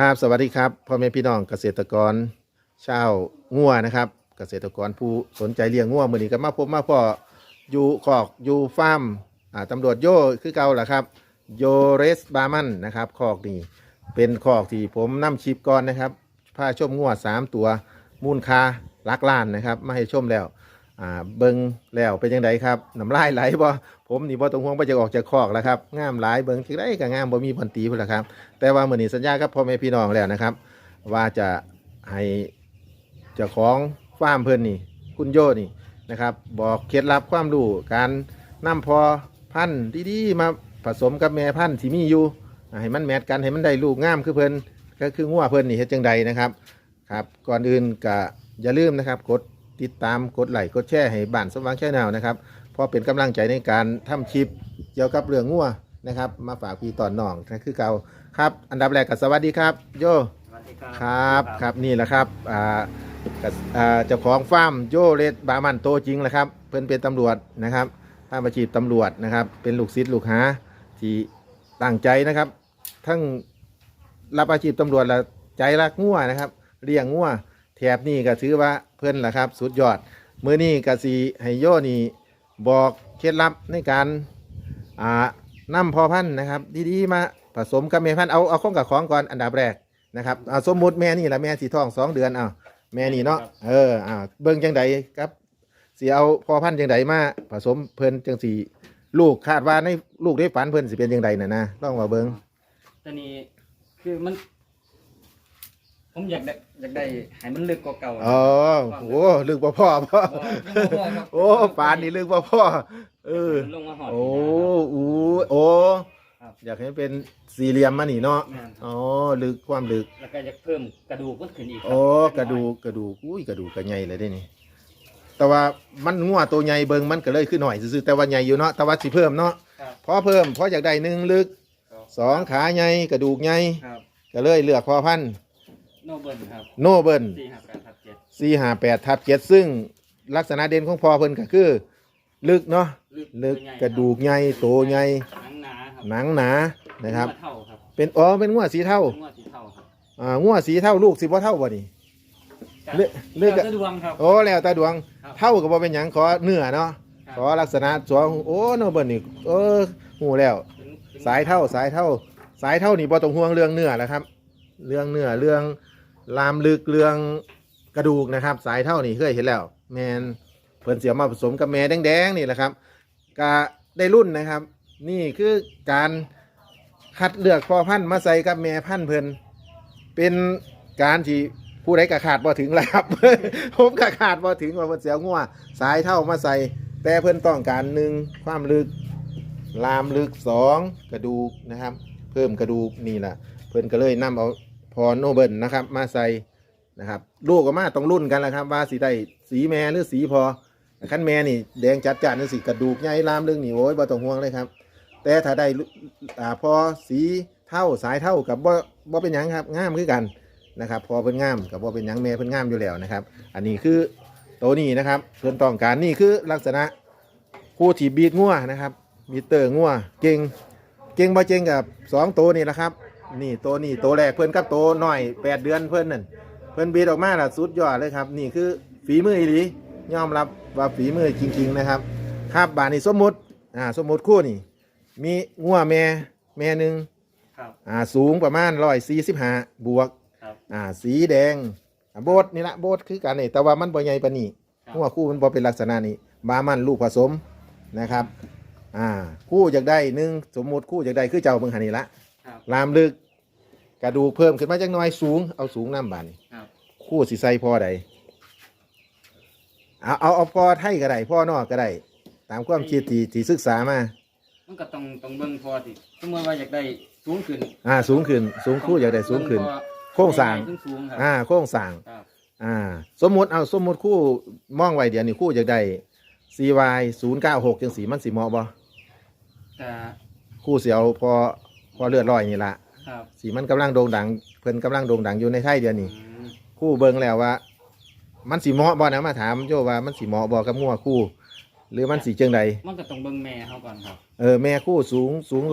ครับสวัสดีครับพ่อแม่พี่น้องเกษตรกรชาวงัวนะครับ เกษตรกรผู้สนใจเลี้ยงงัวมือนี้ก็มาพบมาพ่ออยู่คอกอยู่ฟาร์มอ่าตำรวจโยคือเก่าแหละครับโยเรสบามันนะครับคอกนี้เป็นคอกที่ผมนำชิปก่อนนะครับพาชมงัวสามตัวมูลค่าหลักล้านนะครับมาให้ชมแล้ว อ่าเบิงแล้วเป็นยังไงครับน้ำลายไหลบ่ผมนี่บ่ต้องห่วงว่จะออกจากคอกแล้วครับงามหลายเบิงจังได้ก็งามบ่มีพันตีพุ่นละครับ แต่ว่ามือนี้สัญญากับพ่อแม่พี่น้องแล้วนะครับ ว่าจะให้เจ้าของฟาร์มเพิ่นนี่ คุณโยนี่นะครับ บอกเคล็ดลับความรู้การนำพอพันธุ์ดีๆมาผสมกับแม่พันธุ์ที่มีอยู่ให้มันแมทกันให้มันได้ลูกงามคือเพิ่นก็คืองัวเพิ่นนี่เฮ็ดจังใดนะครับครับ ก่อนอื่นก็อย่าลืมนะครับกด ติดตามกดไลค์กดแชร์ให้บ้านสมหวังแชนแนลนะครับเพราะเป็นกำลังใจในการทำคลิปเกี่ยวกับเรื่องงัวนะครับ มาฝากพี่ตอนน้องนะคือเก่าครับ อันดับแรกก็สวัสดีครับ โยสวัสดีครับครับครับนี่แหละครับอ่าก็อ่าเจ้าของฟาร์มโยเลดบามันโตจริงแหละครับเพิ่นเป็นตำรวจนะครับทำอาชีพตำรวจนะครับ เป็นลูกศิษย์ลูกหาที่ตั้งใจนะครับ ทั้งรับอาชีพตำรวจและใจรักงัวนะครับเลี้ยงงัว แถบนี่ก็ถือว่าเพิ่นแหละครับ สุดยอดมื้อนี้ก็สิให้โยนี่บอกเคล็ดลับในการอ่านำพอพันธุ์นะครับ ดีๆมาผสมกับแม่พันธุ์เอาเอาข้องกับของก่อนอันดับแรกนะครับเอาสมมุติแม่นี่ละแม่สีทองสองเดือนเอาแม่นี่เนาะเอออ่าเบิ่งจังใดครับสีเอาพอพันธุ์จังใดมาผสมเพิ่นจังสีลูกคาดว่าในลูกได้ฝันเพิ่นสิเป็นจังใดน่ะนะต้องมาเบิ่งตอนนี้คือมัน ผมอยากได้อยากได้ให้มันลึกกว่าเก่าอ๋อโอ้ลึกบ่พ่อพ่อบ่บ่ครับ โอ้ปานนี่ลึกบ่พ่อ เออลงมาหอดโอ้อู้โอ้ครับ อยากให้เป็นสี่เหลี่ยมมานี่เนาะ แม่นครับอ๋อ ลึกความลึก แล้วก็อยากเพิ่มกระดูกมันขึ้นอีกคบโอ้กระดูกกระดูกอุ้ยกระดูกกระใหญ่เลยได้นี่ แต่ว่ามันงัวตัวใหญ่เบิงมันก็เลยขึ้นหน่อยซื่อๆแต่ว่าใหญ่อยู่เนาะ แต่ว่าสิเพิ่มเนาะครับ พอเพิ่มพออยากได้หนึ่งลึกสองขาใหญ่กระดูกใหญ่ครับ ก็เลยเลือกพอพันธุ์ โนเบิลครับโนเบิลสี่ห้าแปดทับเจ็ดสี่ห้าแปดทับเจ็ดซึ่งลักษณะเด่นของพอเพิ่นก็คือ ลึกเนาะลึกกระดูกใหญ่โตใหญ่หนังหนาครับหนังหนานะครับงวดเท่าครับเป็นอ๋อเป็นงัวสีเท่างวดสีเท่าครับอ่างัวสีเท่าลูกสิบ่เท่าบ่นี่เลือกเลือกแล้วแต่ดวงครับโอ้แล้วแต่ดวงครับเท่ากับบ่เป็นหยังขอเนื้อเนาะครับขอลักษณะสวงโอ้โนเบิลนี่เออหูแล้วเป็นเป็นสายเท่าสายเท่า สายเท่านี่บ่ต้องห่วงเรื่องเนื้อแล้วครับ เรื่องเนื้อเรื่อง ลามลึกเรื่องกระดูกนะครับ สายเท่านี่เคยเห็นแล้ว แมนเพิ่นเสียมาผสมกับแม่แดงๆนี่แหละครับก็ได้รุ่นนะครับ นี่คือการคัดเลือกพ่อพันธุ์มาใส่กับแม่พันธุ์เพิ่นเป็นการที่ผู้ใดกระขาดบ่ถึงแล้วครับ ผมกระขาดบ่ถึงว่าเพิ่นเสียงัวสายเท่ามาใส่ แต่เพิ่นต้องการหนึ่งความลึก ลามลึกสองกระดูกนะครับ เพิ่มกระดูกนี่แหละเพิ่นก็เลยนำเอา พอโนเบิลนะครับ มาใส่นะครับลูกกับมาต้องรุ่นกันแหละครับว่าสีได้สีแม่หรือสีพอขั้นแม่นี่แดงจัดจ้านนั่นสิกระดูกใหญ่ลามลึกนี่โอ้ยบ่ต้องห่วงเลยครับ แต่ถ้าได้อ่าพอสีเท่าสายเท่ากับบ่บ่เป็นหยังครับงามคือกันนะครับ พอเพิ่นงามกับบ่เป็นหยังแม่เพิ่นงามอยู่แล้วนะครับ อันนี้คือตัวนี้นะครับเพิ่นต้องการนี่คือลักษณะผู้ที่บีดงัวนะครับมีเตอร์งัวเก่งเก่งบ่เก่งกับสองตัวนี่แหละครับ นี่ตัวนี่ตัวแรกเพิ่นกับตัวน้อยแปดเดือนเพิ่นนั่นเพิ่นบีดออกมาล่ะสุดยอดเลยครับ นี่คือฝีมืออีหลียอมรับว่าฝีมือจริง ๆ นะครับ ครับบาดนี้สมมุติอ่าสมมุติคู่นี่ มีงัวแม่แม่หนึ่งครับ อ่าสูงประมาณร้อยสี่สิบห้าบวกครับ อ่าสีแดงอ่าโบดนี่ละโบดคือกันนี่แต่ว่ามันบ่ใหญ่ปานนี้ครับ งัวคู่มันบ่เป็นลักษณะนี้บามันลูกผสมนะครับ อ่าคู่อยากได้หนึ่งสมมุติคู่อยากได้คือเจ้าเบิ่งหันนี่ละครับ ลามลึก กระดูกเพิ่มขึ้นมาจักหน่อยสูงเอาสูงน้ำบานนี่ครับ คู่สิใส่พอใดเอาเอาเอาพอไทยก็ได้พ่อนอกก็ได้ ตามความคิดที่ที่ศึกษามามันก็ต้องต้องเบิ่งพอสิสมมติว่าอยากได้สูงขึ้นอ่าสูงขึ้น สูงคู่อยากได้สูงขึ้นเบิ่พอโครงสร้าง สูงสูงๆครับอ่าโครงสร้าง ครับ อ่า สมมุติเอาสมมุติคู่มองไว้เดี๋ยวนี้คู่อยากได้ CY 0 9 6จังสีมันสีเหมาะบ่แต่คู่เสียวพอพอเลือดลอยนี่ละ ครับสีมันกำลังโด่งดัง เพิ่นกำลังโด่งดังอยู่ในไทยเดี๋ยวนี้อืมคู่เบิ่งแล้วว่า มันสีเหมาะบ่นะมาถามโยว่ามันสีเหมาะบ่กับงัวคู่ หรือมันสีจังใดมันก็ต้องเบิ่งแม่เขาก่อนครับ เออแม่คู่สูงสูง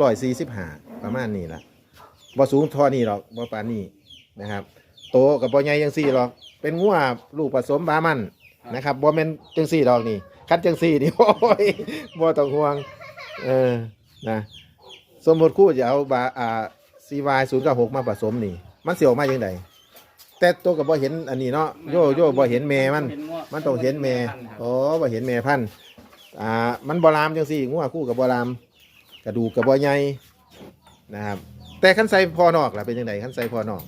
145ประมาณนี้ล่ะบ่สูงเทอนี่หรอกบ่ปานนี้นะครับ โตกับบ่ใหญ่จังซี่หรอก เป็นงัวลูกผสมบามันนะครับบ่แม่นจังซี่ดอกนี่คันจังซี่นี่ โอ้ยบ่ต้องห่วงเออนะสมมุติครู่จะเอาบาอ่า CY 0กับ6มาผสมนี่ มันสิออกมาจังไดแต่ตัวก็บ่เห็นอันนี้เนาะโยโย่บ่เห็นแม่มันเห็งัวมันต้องเห็นแม่พันธุ์ครับโอ้บ่เห็นแม่พันธุ์อ่า มันบ่ลามจังซี่งัวคู่กับบ่ลามกระดูกกับบ่ใหญ่นะครับ แต่คันใส่พอนอกล่ะเป็นจังไดคันใส่พอนอก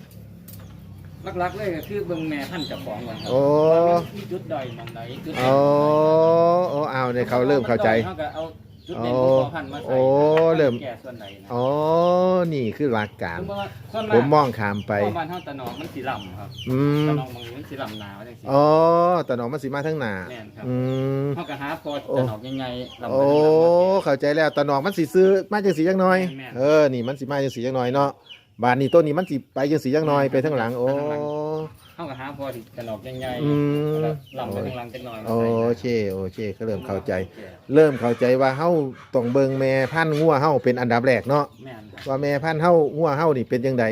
หลักๆเลยก็คือเบิ่งแม่พันธุ์เจับของก่อนครัโอ้ ว่ามันมีจุดด้อยหมองไหนจุดเด่นโอ้โอ้เอาเนี่ยเขาเริ่มเข้าใจ เขาก็เอา จุดเด่นของพ่อพันธุ์มาใส่โอ้เริ่ม แก่ส่วนไหนนะอ๋อ นี่คือหลักการสมมุติว่าส่วนผมมากมองขามไป พ่อบ้านเฮาตะหนอกมันสีลำครับอืม ตะหนอกบางทีมันสีลำหนาวจังซี่อ๋อตะหนอกมันสิมาทั้งหน้าแม่นครับอืม เฮาก็หาพอโอ้ตะหนอกใหญ่ๆลำโอ้ เข้าใจแล้วตะหนอกมันสิซื้อมาจังสีจังน้อย แม่นๆ เออ นี่มันสิมาจังสีจังน้อยเนาะ บานนี้ต้นนี้มันสิไปจังสีจังน้อยไปทั้งหลัง โอ้ เฮาก็หาพอที่ตะหนอกใหญ่อืม แล้วลำไปทางหลังจักหน่อยมาโอใส่เคโอเคก็เริ่มเข้าใจ เริ่มเข้าใจว่าเฮาต้องเบิ่งแม่พันธุ์งัวเฮาเป็นอันดับแรกเนาะแม่นครับว่าแม่พันธุ์เฮางัวเฮานี่เป็นจังได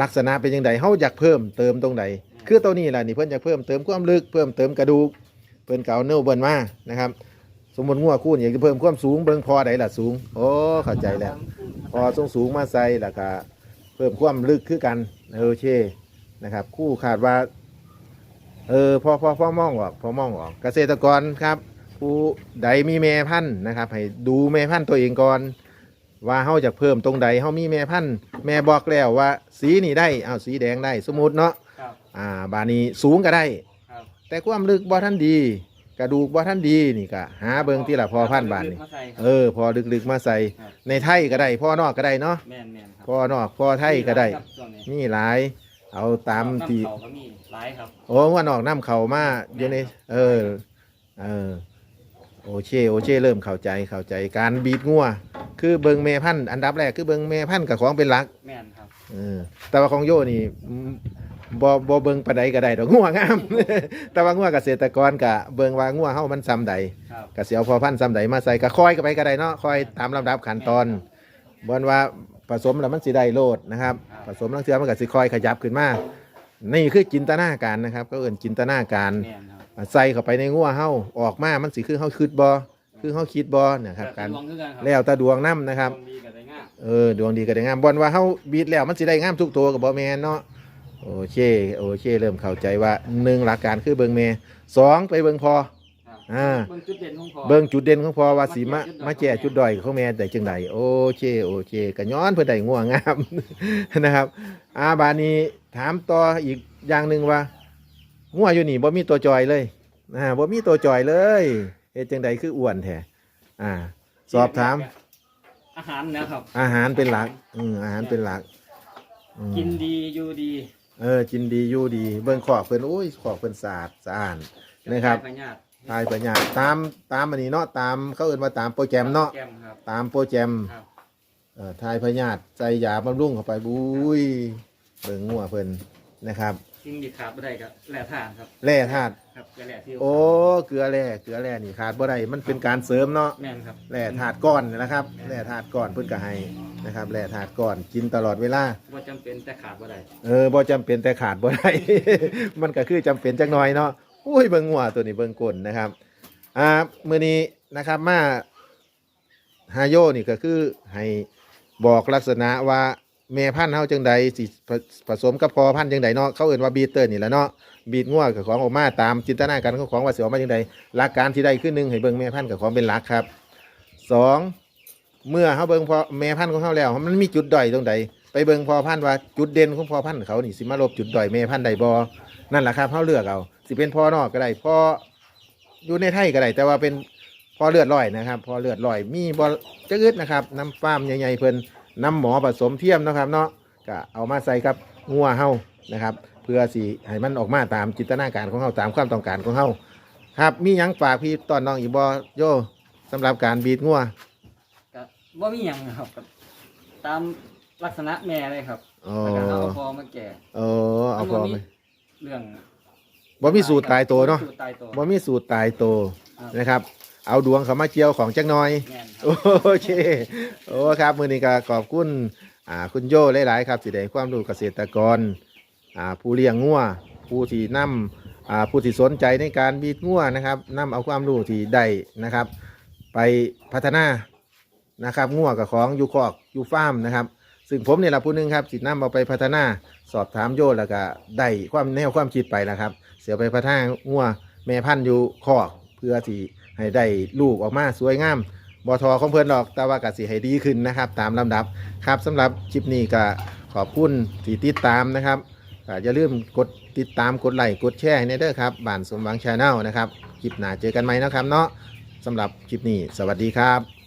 ลักษณะเป็นจังไดเฮาอยากเพิ่มเติมตรงใดคือตัวนี้ล่ะนี่เพิ่นอยากเพิ่มเติมความลึกเพิ่มเติมกระดูกเพิ่นเก่าเนื้อเบิ่นมานะครับ สมมุติงัวคู่นี่อยากจะเพิ่มความสูงเบิ่งพอใดล่ะสูงโอ้เข้าใจแล้ว พอสูงสูงมาใส่แล้วก็เพิ่มความลึกคือกันโอเค นะครับ คู่ขาดว่า เออพอพอพอมองออกพอมองออก เกษตรกรครับ ผู้ใดมีแม่พันธุ์นะครับ ให้ดูแม่พันธุ์ตัวเองก่อนว่าเฮาจะเพิ่มตรงใดเฮามีแม่พันธุ์แม่บอกแล้วว่า สีนี่ได้เอาสีแดงได้ สมมุติเนาะครับอ่าบานี้สูงก็ได้ ครับแต่ความลึกบ่ท่านดี กระดูกบ่ท่านดีนี่ก็หาเบิ่งที่ละพอพันธุ์บานนี่ มาใส่ครับ เออ พอลึกๆมาใส่ ครับ ในไทยก็ได้พ่อนอกก็ได้เนาะแม่นแม่นครับพ่อนอกพ่อไทยก็ได้ ครับช่วงนี้มีหลาย เอาตามที่น้ำเขาก็มีหลายครับ โอ้ว่านอกน้ำเขามาอยู่ในเออ เออ โอเคโอเคเริ่มเข้าใจเข้าใจการบีดงัวคือเบิงแม่พันธุ์อันดับแรกคือเบิงแม่พันธุ์กับของเป็นหลักแม่นครับเออแต่ว่าของโยนี่อืมบ่บ่เบิงปานใดก็ได้ดอกงัวงาม แต่ว่างัวเกษตรกรก็เบิงว่างัวเฮามันซ้ำใดครับก็สิเอาพอพันธุ์ซ้ำใดมาใส่ก็ค่อยก็ไปก็ได้เนาะค่อยตามลำดับขั้นตอนบ่นว่า ผสมแล้วมันสิได้โลดนะครับ ผสมลังเทือมันก็สิค่อยขยับขึ้นมานี่คือจินตนาการนะครับ ก็เอิ้นจินตนาการแม่นครับใส่เข้าไปในงัวเฮาออกมามันสิคือเฮาคิดบ่คือเฮาคิดบ่นะครับแต่การดวงคือกันครับแล้วแต่ดวงนํนะครับ ดวงดีกับได้ง่ายเออดวงดีก็ได้งามบ่นว่าเฮาบีดแล้วมันสิได้งามทุกตัวก็บ่แม่นเนาะโอเคโอเค เริ่มเข้าใจว่าหนึ่งหลักการคือเบิ่งแม่สองไปเบิ่งพอครับ อ่า เบิ่งจุดเด่นของพอเบิ่งจุดเด่นของพอว่าสิมามามาแก้แก้จุจุดดด้ด้ออยย ของแม่ได้จังไดโอเคโอเคก็ย้อนเพิ่นได้ง่วงงาม นะครับ อาบานี้ถามต่ออีกอย่างหนึ่งว่าง่วอยู่นี่บ่มีตัวจอยเลยอ่าบ่มีตัวจอยเลยเฮ็ดจังไดคืออ้วนแท้อ่า สอบถามอาหารนะครับ อาหารเป็นหลัก อืมอาหารเป็นหลักอืม กินดีอยู่ดีเออกินดีอยู่ดี เบิ่งขอกเพิ่นโอ้ยขอกเพิ่นสะอาดสะอาดนะครับ พญาติ ทายปัญญาตามตามอันนี้เนาะตามเขาเอิ้นว่าตามโปรแกรมเนาะแก้มครับ ตามโปรแกรมครับ เอ่อทายพญาติใจยาบำรุงเข้าไปบุ้ยเบิ่งงัวเพิ่นนะครับสิ่งที่ขาดไม่ได้ก็แหล่ทานครับ แร่ธาตุครับแหล่ที่โอ้เกลือแร่เกลือแร่นี่ขาดบ่ได้มันเป็นการเสริมเนาะ แม่นครับ แร่ธาตุก้อนนี่นะครับแร่ธาตุก้อนเพิ่นก็ให้นะครับแร่ธาตุก้อนกินตลอดเวลา ว่าจำเป็นแต่ขาดไม่ได้ เออบ่จำเป็นแต่ขาดบ่ได้ มันก็คือจำเป็นจักหน่อยเนาะ อุ้ยเบิงงัวตัวนี้เบิงก้นนะครับอ่ามื้อนี้นะครับมาฮาโยนี่ก็คือให้บอกลักษณะว่าแม่พันธุ์เฮาจังใดสิผสมกับพอพันธุ์จังใดเนาะเขาเอื่นว่าบีเตอร์นี่แหละเนาะบีดงัวกับของออกมาตามจินตนาการของของว่าสิออกมาจังใดหลักการที่ได้คือหนึ่งให้เบิ่งแม่พันธุ์กับของเป็นหลักครับสองเมื่อเฮาเบิ่งพอแม่พันธุ์ของเฮาแล้วมันมีจุดด้อยตรงใดไปเบิ่งพอพันธุ์ว่าจุดเด่นของพอพันธุ์เขานี่สิมาลบจุดด้อยแม่พันธุ์ใดบ่นั่นแหละครับเฮาเลือกเอา สิเป็นพ่อนอกก็ได้พ่ออยู่ในไทยก็ได้แต่ว่าเป็นพ่อเลือดลอยนะครับพ่อเลือดลอยมีบ่จะอึดนะครับน้ำฟาร์มใหญ่ๆเพิ่นน้ำหมอผสมเทียมนะครับเนาะก็เอามาใส่กับงัวเฮานะครับ เพื่อสิให้มันออกมาตามจินตนาการของเฮาตามความต้องการของเฮาครับ มีหยังฝากพี่ตอนน้องอีกบ่โยสำหรับการบีดงัวก็ว่ามีหยังครับก็ตามลักษณะแม่เลยครับอ๋อแล้วก็เอาพอมาแก่ เออเอาพอไปเรื่อง บ่มีสูตรตายตัวเนาะสูตรตายตัวบ่มีสูตรตายตัวครับนะครับ เอาดวงเขามาเกี่ยวของจักหน่อย แม่นครับ โอเคโอ้ครับ มือนี้ก็ขอบคุณอ่าคุณโย่หลายๆครับสิได้ความรู้เกษตรกรอ่าผู้เลี้ยงงัวผู้ที่นำอ่าผู้ที่สนใจในการบีดงัวนะครับนำเอาความรู้ที่ได้นะครับ ไปพัฒนานะครับงัวกับของอยูคอกอยูฟาร์มนะครับ ซึ่งผมเนี่ยละผู้หนึงครับสินำเอาไปพัฒนาสอบถามโยชน์แล้วก็ได้ความแนวความคิดไปนะครับ เสียไปพัฒนางัวแม่พันธุ์อยู่คอกเพื่อที่ให้ได้ลูกออกมาสวยงามบอทอของเพื่อนดอกแต่ว่ากสิให้ดีขึ้นนะครับ ตามลำดับครับสำหรับคลิปนี้ก็ขอบคุณที่ติดตามนะครับอย่าลืมกดติดตามกดไลค์กดแชร์ให้แน่เด้อครับบ้านสมหวังชาแนลนะครับคลิปหน้าเจอกันไหมนะครับเนาะสำหรับคลิปนี้ สวัสดีครับ